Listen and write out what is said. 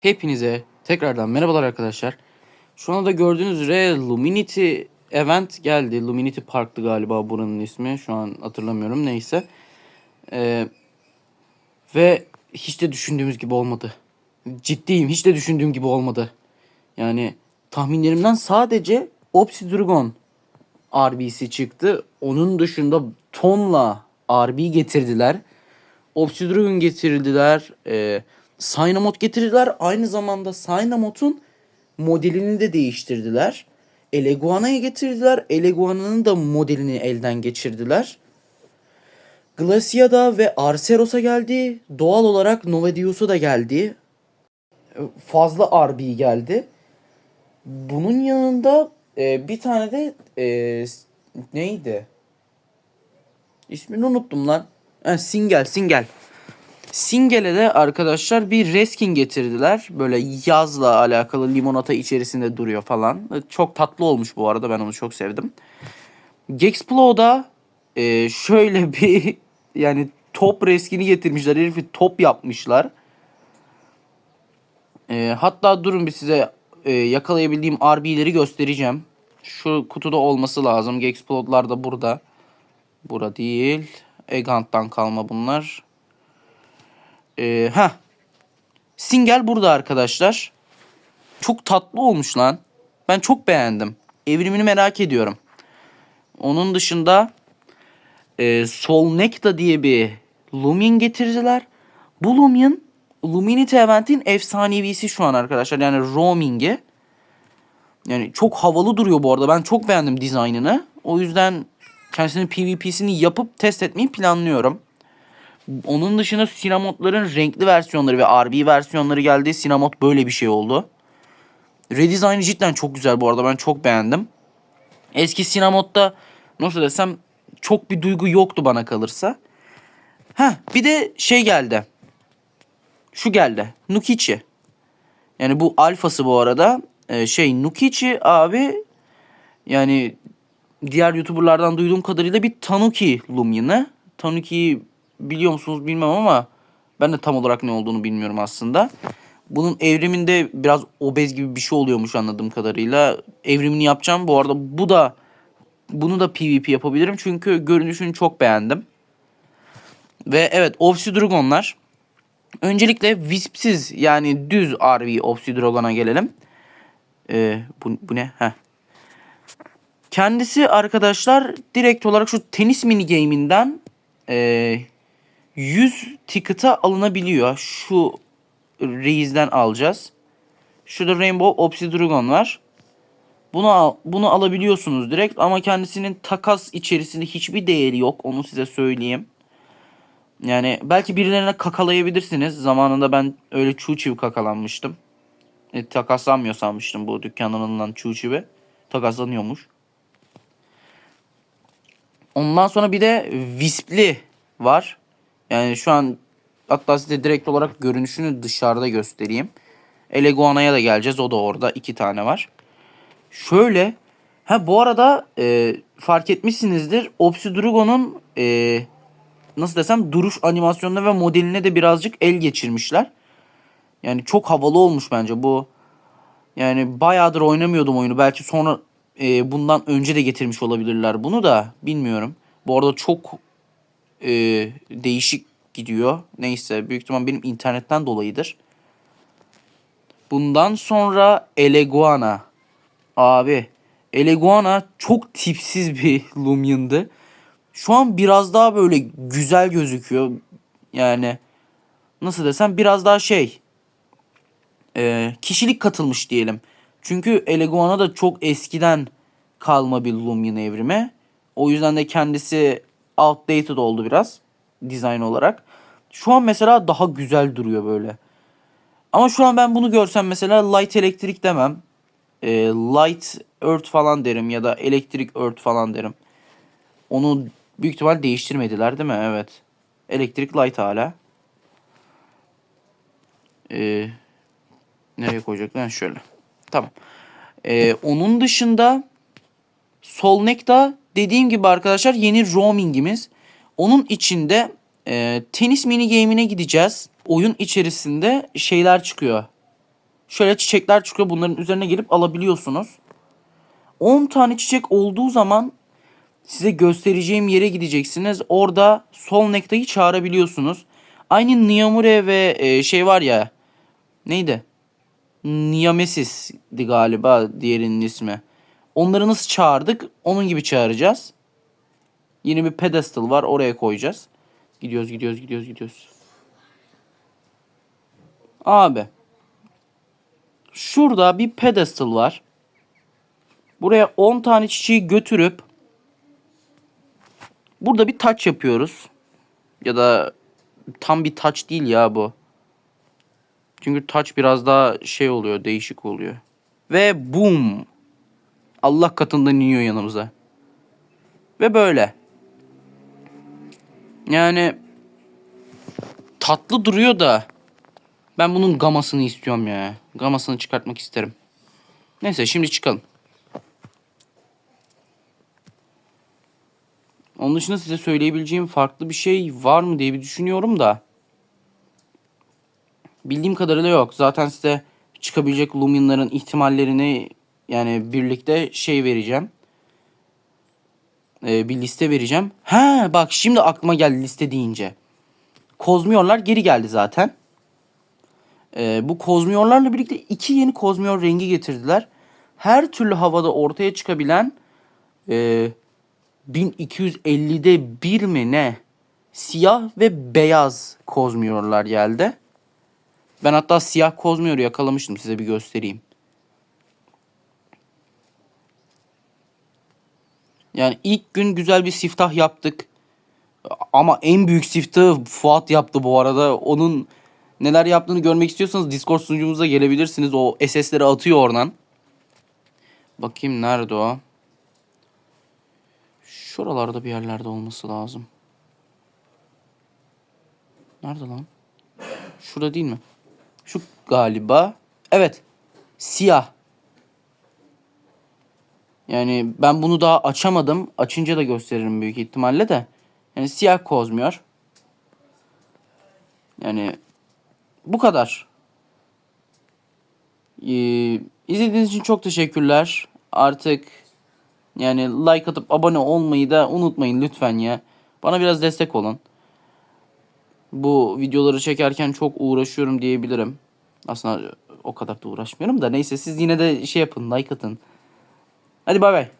Hepinize tekrardan merhabalar arkadaşlar. Şu anda gördüğünüz üzere Luminity Event geldi. Luminity Park'tı galiba buranın ismi. Şu an hatırlamıyorum neyse. Ee, ve hiç de düşündüğümüz gibi olmadı. Ciddiyim hiç de düşündüğüm gibi olmadı. Yani tahminlerimden sadece Obsidragon RB'si çıktı. Onun dışında tonla RB getirdiler. Obsidian getirdiler. E, Synamod getirdiler. Aynı zamanda Synamod'un modelini de değiştirdiler. Eleguana'yı getirdiler. Eleguana'nın da modelini elden geçirdiler. Glacia'da ve Arceros'a geldi. Doğal olarak Novadius'a da geldi. E, Fazla RB geldi. Bunun yanında e, bir tane de e, neydi? İsmini unuttum lan. Ha, Singel, Singel. Singel'e de arkadaşlar bir reskin getirdiler. Böyle yazla alakalı limonata içerisinde duruyor falan. Çok tatlı olmuş bu arada. Ben onu çok sevdim. Gexplow'da e, şöyle bir yani top reskini getirmişler. Herifi top yapmışlar. E, hatta durun bir size e, yakalayabildiğim RB'leri göstereceğim. Şu kutuda olması lazım. Gexplod'lar da burada. Bura değil. Egant'tan kalma bunlar. Ee, ha. Singel burada arkadaşlar. Çok tatlı olmuş lan. Ben çok beğendim. Evrimini merak ediyorum. Onun dışında e, Solnecta diye bir Lumion getirdiler. Bu Lumion Luminity Event'in efsanevisi şu an arkadaşlar. Yani roaming'i. Yani çok havalı duruyor bu arada. Ben çok beğendim dizaynını. O yüzden kendisinin PvP'sini yapıp test etmeyi planlıyorum. Onun dışında Sinamotların renkli versiyonları ve RB versiyonları geldi. Sinamot böyle bir şey oldu. Redesign'ı cidden çok güzel bu arada. Ben çok beğendim. Eski Sinamot'ta nasıl desem çok bir duygu yoktu bana kalırsa. Ha bir de şey geldi. Şu geldi. Nukichi. Yani bu alfası bu arada. Ee, şey Nukichi abi yani diğer YouTuber'lardan duyduğum kadarıyla bir Tanuki Lumion'ı. Tanuki'yi biliyor musunuz bilmem ama ben de tam olarak ne olduğunu bilmiyorum aslında. Bunun evriminde biraz obez gibi bir şey oluyormuş anladığım kadarıyla. Evrimini yapacağım. Bu arada bu da bunu da PvP yapabilirim çünkü görünüşünü çok beğendim. Ve evet Obsidragonlar. Öncelikle Wisp'siz yani düz RV Obsidragon'a gelelim. Ee, bu, bu ne? Heh. Kendisi arkadaşlar direkt olarak şu tenis mini game'inden e, 100 ticket'a alınabiliyor. Şu reisden alacağız. Şurada Rainbow Obsidragon var. Bunu al, bunu alabiliyorsunuz direkt ama kendisinin takas içerisinde hiçbir değeri yok. Onu size söyleyeyim. Yani belki birilerine kakalayabilirsiniz. Zamanında ben öyle çuğ kakalanmıştım. E, takaslanmıyor sanmıştım bu dükkandan alınan çuğ çivi. Takaslanıyormuş. Ondan sonra bir de Wisp'li var. Yani şu an hatta size direkt olarak görünüşünü dışarıda göstereyim. Eleguana'ya da geleceğiz. O da orada. iki tane var. Şöyle. Ha bu arada e, fark etmişsinizdir. Obsidragon'un e, nasıl desem duruş animasyonuna ve modeline de birazcık el geçirmişler. Yani çok havalı olmuş bence bu. Yani bayağıdır oynamıyordum oyunu. Belki sonra e, bundan önce de getirmiş olabilirler bunu da bilmiyorum. Bu arada çok e, değişik gidiyor. Neyse büyük ihtimal benim internetten dolayıdır. Bundan sonra Eleguana. Abi Eleguana çok tipsiz bir Lumion'dı. Şu an biraz daha böyle güzel gözüküyor. Yani nasıl desem biraz daha şey e, kişilik katılmış diyelim. Çünkü Eleguana da çok eskiden kalma bir Lumion evrimi. O yüzden de kendisi outdated oldu biraz dizayn olarak. Şu an mesela daha güzel duruyor böyle. Ama şu an ben bunu görsem mesela light elektrik demem. E, light earth falan derim ya da elektrik earth falan derim. Onu büyük ihtimal değiştirmediler değil mi? Evet. Elektrik light hala. Ee, nereye koyacaklar? Şöyle. Tamam. Ee, onun dışında Solneck'ta dediğim gibi arkadaşlar yeni roamingimiz. Onun içinde e, tenis mini game'ine gideceğiz. Oyun içerisinde şeyler çıkıyor. Şöyle çiçekler çıkıyor. Bunların üzerine gelip alabiliyorsunuz. 10 tane çiçek olduğu zaman size göstereceğim yere gideceksiniz. Orada Sol Nekta'yı çağırabiliyorsunuz. Aynı Niamure ve e, şey var ya. Neydi? Niamesis'di galiba diğerinin ismi. Onları nasıl çağırdık? Onun gibi çağıracağız. Yeni bir pedestal var. Oraya koyacağız. Gidiyoruz, gidiyoruz, gidiyoruz, gidiyoruz. Abi. Şurada bir pedestal var. Buraya 10 tane çiçeği götürüp burada bir taç yapıyoruz. Ya da tam bir taç değil ya bu. Çünkü taç biraz daha şey oluyor, değişik oluyor. Ve boom. Allah katından iniyor yanımıza. Ve böyle. Yani tatlı duruyor da ben bunun gamasını istiyorum ya. Gamasını çıkartmak isterim. Neyse şimdi çıkalım. Onun dışında size söyleyebileceğim farklı bir şey var mı diye bir düşünüyorum da. Bildiğim kadarıyla yok. Zaten size çıkabilecek Lumin'ların ihtimallerini yani birlikte şey vereceğim. Ee, bir liste vereceğim. Ha bak şimdi aklıma geldi liste deyince. Kozmiyorlar geri geldi zaten. Ee, bu kozmiyorlarla birlikte iki yeni kozmiyor rengi getirdiler. Her türlü havada ortaya çıkabilen e, 1250'de bir mi ne siyah ve beyaz kozmiyorlar geldi. Ben hatta siyah kozmiyoru yakalamıştım size bir göstereyim. Yani ilk gün güzel bir siftah yaptık. Ama en büyük siftahı Fuat yaptı bu arada. Onun neler yaptığını görmek istiyorsanız Discord sunucumuza gelebilirsiniz. O SS'leri atıyor oradan. Bakayım nerede o? Şuralarda bir yerlerde olması lazım. Nerede lan? Şurada değil mi? Şu galiba. Evet. Siyah. Yani ben bunu daha açamadım. Açınca da gösteririm büyük ihtimalle de. Yani siyah kozmuyor. Yani bu kadar. Ee, izlediğiniz için çok teşekkürler. Artık yani like atıp abone olmayı da unutmayın lütfen ya. Bana biraz destek olun. Bu videoları çekerken çok uğraşıyorum diyebilirim. Aslında o kadar da uğraşmıyorum da neyse siz yine de şey yapın like atın. Hadi bay bay.